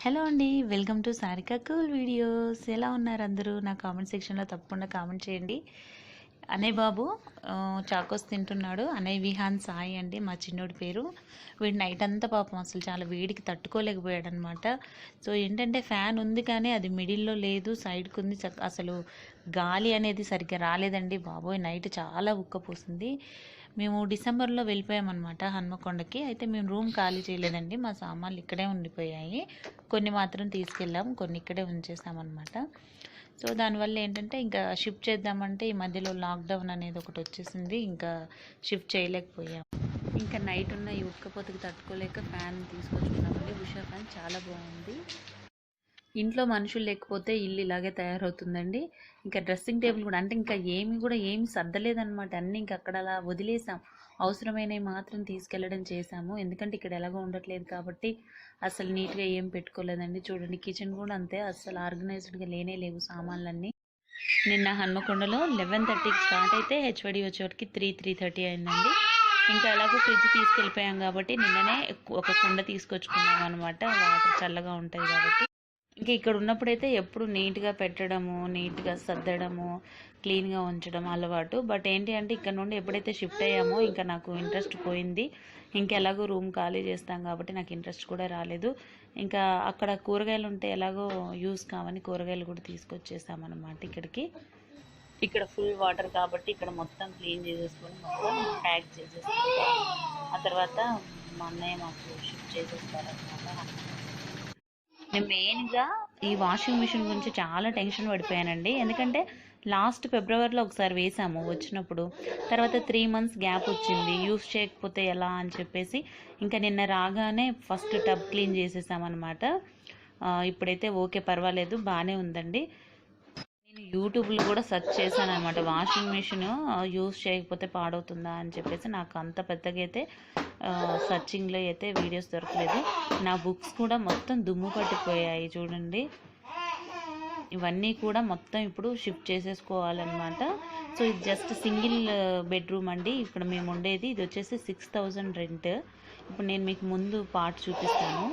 Hello అండి welcome to Sarika cool videos ఎలా ఉన్నారు అందరూ? నా కామెంట్ సెక్షన్లో తప్పకుండా కామెంట్ చేయండి. అనే బాబు చాకోస్ తింటున్నాడు. అనే విహాన్ సాయి అండి మా చిన్నోడి పేరు. వీడు నైట్ అంతా పాపం అసలు చాలా వేడికి తట్టుకోలేకపోయాడు అనమాట సో ఏంటంటే ఫ్యాన్ ఉంది కానీ అది మిడిల్లో లేదు సైడ్కి ఉంది. అసలు గాలి అనేది సరిగ్గా రాలేదండి. బాబోయ్ నైట్ చాలా ఉక్కపోసింది. మేము డిసెంబర్లో వెళ్ళిపోయామన్నమాట హన్మకొండకి. అయితే మేము రూమ్ ఖాళీ చేయలేదండి. మా సామాన్లు ఇక్కడే ఉండిపోయాయి. కొన్ని మాత్రం తీసుకెళ్ళాం కొన్ని ఇక్కడే ఉంచేసామన్నమాట. సో దానివల్ల ఏంటంటే ఇంకా షిఫ్ట్ చేద్దామంటే ఈ మధ్యలో లాక్డౌన్ అనేది ఒకటి వచ్చేసింది. ఇంకా షిఫ్ట్ చేయలేకపోయాం. ఇంకా నైట్ ఉన్న ఈ ఉక్కపోతకి తట్టుకోలేక ఫ్యాన్ తీసుకొచ్చుకున్నామండి. ఉషా ఫ్యాన్ చాలా బాగుంది. ఇంట్లో మనుషులు లేకపోతే ఇల్లు ఇలాగే తయారవుతుందండి. ఇంకా డ్రెస్సింగ్ టేబుల్ కూడా అంటే ఇంకా ఏమి కూడా ఏమి సర్దలేదనమాట అన్నీ ఇంకా అక్కడ అలా వదిలేసాం. అవసరమైనవి మాత్రం తీసుకెళ్ళడం చేసాము. ఎందుకంటే ఇక్కడ ఎలాగో ఉండట్లేదు కాబట్టి అసలు నీట్గా ఏం పెట్టుకోలేదండి. చూడండి కిచెన్ కూడా అంతే. అసలు ఆర్గనైజ్డ్గా లేనే లేవు సామాన్లన్నీ. నిన్న హన్మకొండలో లెవెన్ థర్టీకి స్టార్ట్ అయితే హెచ్వడి వచ్చేవాడికి త్రీ త్రీ థర్టీ అయిందండి. ఇంకా ఎలాగో ఫ్రిడ్జ్ తీసుకెళ్ళిపోయాం కాబట్టి నిన్ననే ఒక కుండ తీసుకొచ్చుకున్నాం అనమాట వాటర్ చల్లగా ఉంటుంది కాబట్టి. ఇంకా ఇక్కడ ఉన్నప్పుడైతే ఎప్పుడు నీట్గా పెట్టడము నీట్గా సర్దడము క్లీన్గా ఉంచడం అలవాటు. బట్ ఏంటి అంటే ఇక్కడ నుండి ఎప్పుడైతే షిఫ్ట్ అయ్యామో ఇంకా నాకు ఇంట్రెస్ట్ పోయింది. ఇంకా ఎలాగో రూమ్ ఖాళీ చేస్తాం కాబట్టి నాకు ఇంట్రెస్ట్ కూడా రాలేదు. ఇంకా అక్కడ కూరగాయలు ఉంటే ఎలాగో యూస్ కావని కూరగాయలు కూడా తీసుకొచ్చేసామన్నమాట ఇక్కడికి. ఇక్కడ ఫుల్ వాటర్ కాబట్టి ఇక్కడ మొత్తం క్లీన్ చేసేసుకొని మొత్తం ప్యాక్ చేసేసుకుంటాం. ఆ తర్వాత మా అన్నయ్య మాకు షిఫ్ట్ చేసేస్తారనమాట నేను మెయిన్గా ఈ వాషింగ్ మిషన్ గురించి చాలా టెన్షన్ పడిపోయానండి. ఎందుకంటే లాస్ట్ ఫిబ్రవరిలో ఒకసారి వేసాము వచ్చినప్పుడు. తర్వాత త్రీ మంత్స్ గ్యాప్ వచ్చింది. యూస్ చేయకపోతే ఎలా అని చెప్పేసి ఇంకా నిన్న రాగానే ఫస్ట్ టబ్ క్లీన్ చేసేసామన్నమాట. ఇప్పుడైతే ఓకే పర్వాలేదు బాగానే ఉందండి. నేను యూట్యూబ్లో కూడా సెర్చ్ చేశాను అనమాట వాషింగ్ మిషన్ యూస్ చేయకపోతే పాడవుతుందా అని చెప్పేసి నాకు అంత పెద్దగా అయితే సర్చింగ్లో అయితే వీడియోస్ దొరకలేదు. నా బుక్స్ కూడా మొత్తం దుమ్ము పట్టిపోయాయి చూడండి. ఇవన్నీ కూడా మొత్తం ఇప్పుడు షిఫ్ట్ చేసేసుకోవాలన్నమాట. సో ఇది జస్ట్ సింగిల్ బెడ్రూమ్ అండి. ఇక్కడ మేము ఉండేది. ఇది వచ్చేసి సిక్స్ థౌజండ్ రెంట్ ఇప్పుడు నేను మీకు ముందు పార్ట్ చూపిస్తాను.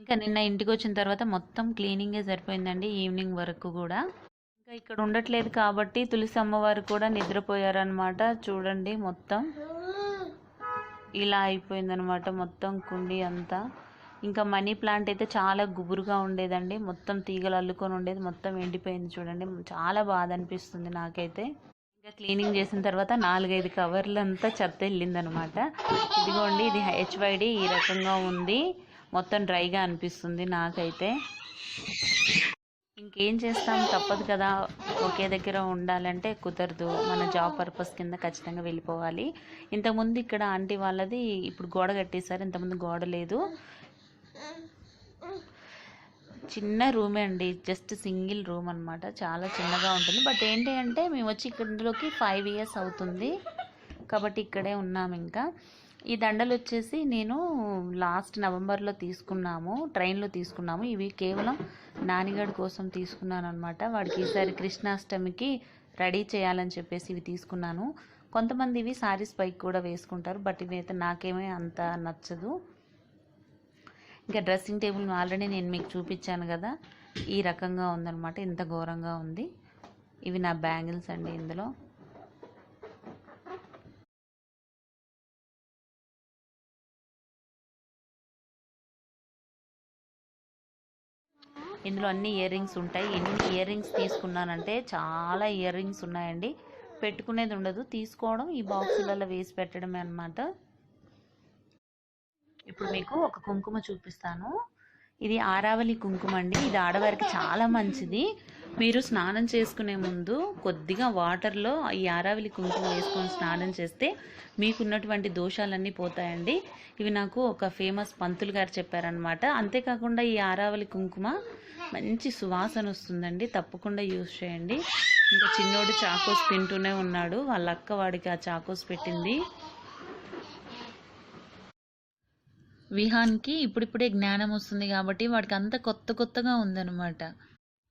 ఇంకా నిన్న ఇంటికి వచ్చిన తర్వాత మొత్తం క్లీనింగే సరిపోయిందండి ఈవినింగ్ వరకు కూడా. ఇంకా ఇక్కడ ఉండట్లేదు కాబట్టి తులసి అమ్మవారు కూడా నిద్రపోయారనమాట చూడండి మొత్తం. ఇలా అయిపోయిందనమాట మొత్తం కుండి అంతా. ఇంకా మనీ ప్లాంట్ అయితే చాలా గుబురుగా ఉండేదండి. మొత్తం తీగలు అల్లుకొని ఉండేది. మొత్తం ఎండిపోయింది చూడండి. చాలా బాధ అనిపిస్తుంది నాకైతే. ఇంకా క్లీనింగ్ చేసిన తర్వాత నాలుగైదు కవర్లు అంతా చెత్త వెళ్ళిందనమాట ఇదిగోండి ఇది హెచ్వైడి ఈ రకంగా ఉంది. మొత్తం డ్రైగా అనిపిస్తుంది నాకైతే. ఇంకేం చేస్తాం? తప్పదు కదా. ఒకే దగ్గర ఉండాలంటే కుదరదు. మన జాబ్ పర్పస్ కింద ఖచ్చితంగా వెళ్ళిపోవాలి. ఇంతకుముందు ఇక్కడ ఆంటీ వాళ్ళది ఇప్పుడు గోడ కట్టేశారు. ఇంతకుముందు గోడ లేదు. చిన్న రూమే అండి. జస్ట్ సింగిల్ రూమ్ అన్నమాట. చాలా చిన్నగా ఉంటుంది. బట్ ఏంటి అంటే మేము వచ్చి ఇందులోకి ఫైవ్ ఇయర్స్ అవుతుంది. కాబట్టి ఇక్కడే ఉన్నాం ఇంకా. ఈ దండలు వచ్చేసి నేను లాస్ట్ నవంబర్లో తీసుకున్నాము ట్రైన్లో తీసుకున్నాము. ఇవి కేవలం నానిగడ్ కోసం తీసుకున్నాను అనమాట వాడికి ఈసారి కృష్ణాష్టమికి రెడీ చేయాలని చెప్పేసి ఇవి తీసుకున్నాను. కొంతమంది ఇవి సారీస్ పైకి కూడా వేసుకుంటారు బట్ ఇవి అయితే నాకేమీ అంత నచ్చదు. ఇంకా డ్రెస్సింగ్ టేబుల్ ఆల్రెడీ నేను మీకు చూపించాను కదా ఈ రకంగా ఉందన్నమాట. ఇంత ఘోరంగా ఉంది. ఇవి నా బ్యాంగిల్స్ అండి ఇందులో. ఇందులో అన్ని ఇయర్ రింగ్స్ ఉంటాయి. ఎన్ని ఇయర్ రింగ్స్ తీసుకున్నానంటే చాలా ఇయర్ రింగ్స్ ఉన్నాయండి. పెట్టుకునేది ఉండదు. తీసుకోవడం ఈ బాక్సులలో వేసి పెట్టడమే అన్నమాట. ఇప్పుడు మీకు ఒక కుంకుమ చూపిస్తాను. ఇది ఆరావళి కుంకుమ అండి. ఇది ఆడవారికి చాలా మంచిది. మీరు స్నానం చేసుకునే ముందు కొద్దిగా వాటర్లో ఈ ఆరావళి కుంకుమ వేసుకొని స్నానం చేస్తే మీకున్నటువంటి దోషాలన్నీ పోతాయండి. ఇవి నాకు ఒక ఫేమస్ పంతులు గారు చెప్పారనమాట అంతేకాకుండా ఈ ఆరావళి కుంకుమ మంచి సువాసన వస్తుందండి. తప్పకుండా యూజ్ చేయండి. ఇంకా చిన్నోడు చాకోస్ తింటూనే ఉన్నాడు. వాళ్ళ అక్క వాడికి ఆ చాకోస్ పెట్టింది. విహాన్కి ఇప్పుడిప్పుడే జ్ఞానం వస్తుంది కాబట్టి వాడికి అంత కొత్త కొత్తగా ఉందన్నమాట.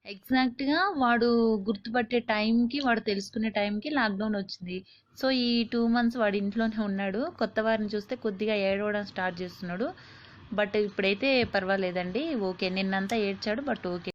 ఎగ్జాక్ట్గా వాడు గుర్తుపట్టే టైంకి వాడు తెలుసుకునే టైంకి లాక్డౌన్ వచ్చింది. సో ఈ టూ మంత్స్ వాడు ఇంట్లోనే ఉన్నాడు. కొత్త వారిని చూస్తే కొద్దిగా ఏడవడం స్టార్ట్ చేస్తున్నాడు. బట్ ఇప్పుడైతే పర్వాలేదండి. ఓకే నిన్నంతా ఏడ్చాడు బట్ ఓకే.